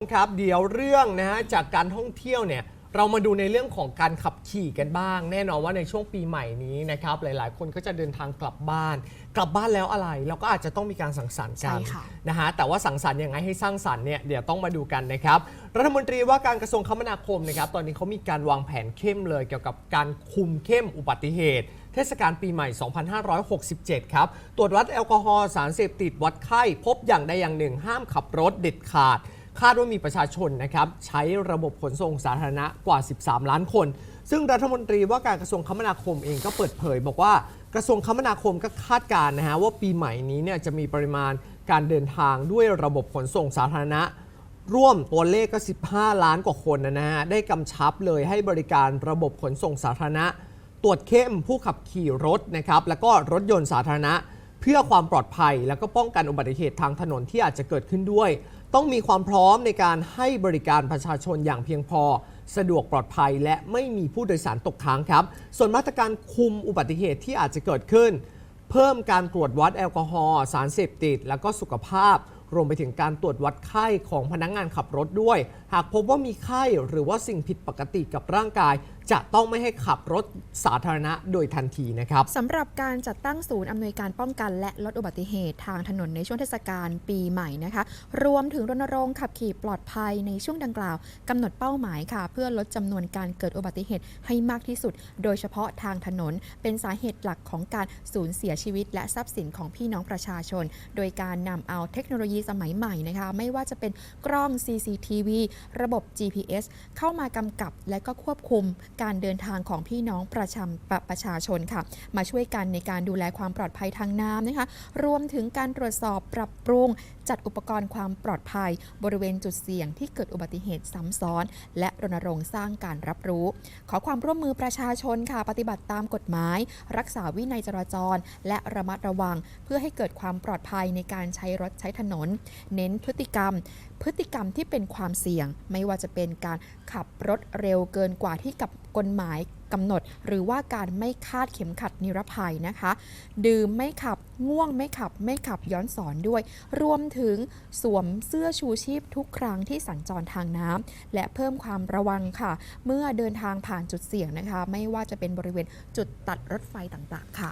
ครับเดี๋ยวเรื่องนะฮะจากการท่องเที่ยวเนี่ยเรามาดูในเรื่องของการขับขี่กันบ้าง แน่นอนว่าในช่วงปีใหม่นี้นะครับหลายๆ คนก็จะเดินทางกลับบ้าน กลับบ้านแล้วอะไรเราก็อาจจะต้องมีการสังสรรค์กันใช่ค่ะนะฮะแต่ว่าสังสรรค์ยังไงให้สร้างสรรค์เนี่ยเดี๋ยวต้องมาดูกันนะครับรัฐมนตรีว่าการกระทรวงคมนาคมนะครับตอนนี้เขามีการวางแผนเข้มเลยเกี่ยวกับการคุมเข้มอุบัติเหตุเทศกาลปีใหม่ 2567 ครับ ตรวจวัดแอลกอฮอล์ สารเสพติด วัดไข้ พบอย่างใดอย่างหนึ่ง ห้ามขับรถเด็ดขาด คาดว่ามีประชาชนนะครับใช้ระบบขนส่งสาธารณะกว่า 13 ล้านคน ซึ่งรัฐมนตรีว่าการกระทรวงคมนาคมเองก็เปิดเผย บอกว่ากระทรวงคมนาคมก็คาดการณ์นะฮะว่าปีใหม่นี้เนี่ยจะมีปริมาณการเดินทางด้วยระบบขนส่งสาธารณะร่วมตัวเลขก็ 15 ล้านกว่าคนนะฮะ ได้กำชับเลยให้บริการระบบขนส่งสาธารณะ ตรวจเข้มผู้ขับขี่รถนะครับ แล้วก็รถยนต์สาธารณะ เพื่อความปลอดภัย แล้วก็ป้องกันอุบัติเหตุทางถนนที่อาจจะเกิดขึ้นด้วย ต้องมีความพร้อมในการให้บริการประชาชนอย่างเพียงพอ สะดวกปลอดภัย และไม่มีผู้โดยสารตกค้างครับ ส่วนมาตรการคุมอุบัติเหตุที่อาจจะเกิดขึ้น เพิ่มการตรวจวัดแอลกอฮอล์สารเสพติด แล้วก็สุขภาพ รวมไปถึงการตรวจวัดไข้ของพนักงานขับรถด้วย หากพบว่ามีไข้หรือว่าสิ่งผิดปกติกับร่างกาย จะต้องไม่ให้ขับรถสาธารณะโดยทันทีนะครับสำหรับการจัดตั้งศูนย์อำนวยการป้องกัน และลดอุบัติเหตุทางถนนในช่วงเทศกาลปีใหม่นะคะ รวมถึงรณรงค์ขับขี่ปลอดภัยในช่วงดังกล่าวกำหนดเป้าหมายค่ะ เพื่อลดจำนวนการเกิดอุบัติเหตุให้มากที่สุด โดยเฉพาะทางถนน เป็นสาเหตุหลักของการสูญเสียชีวิต และทรัพย์สินของพี่น้องประชาชน โดยการนำเอาเทคโนโลยีสมัยใหม่นะคะ ไม่ว่าจะเป็นกล้อง CCTV ระบบ GPS เข้ามากำกับและก็ควบคุมการเดินทางของพี่น้องประชาประประชาชนค่ะ มาช่วยกันในการดูแลความปลอดภัยทางน้ำนะคะ รวมถึงการตรวจสอบปรับปรุง จัดอุปกรณ์ความปลอดภัย บริเวณจุดเสี่ยงที่เกิดอุบัติเหตุซ้ำซ้อน และรณรงค์สร้างการรับรู้ ขอความร่วมมือประชาชนค่ะ ปฏิบัติตามกฎหมาย รักษาวินัยจราจร และระมัดระวัง เพื่อให้เกิดความปลอดภัยในการใช้รถใช้ถนน เน้นพฤติกรรม พฤติกรรมที่เป็นความเสี่ยง ไม่ว่าจะเป็นการขับรถเร็วเกินกว่าที่กับกฎหมายกำหนด หรือว่าการไม่คาดเข็มขัดนิรภัยนะคะ ดื่มไม่ขับง่วงไม่ขับ ไม่ขับย้อนสอนด้วย รวมถึงสวมเสื้อชูชีพทุกครั้งที่สัญจรทางน้ำและเพิ่มความระวังค่ะ เมื่อเดินทางผ่านจุดเสี่ยงนะคะ ไม่ว่าจะเป็นบริเวณจุดตัดรถไฟต่างๆค่ะ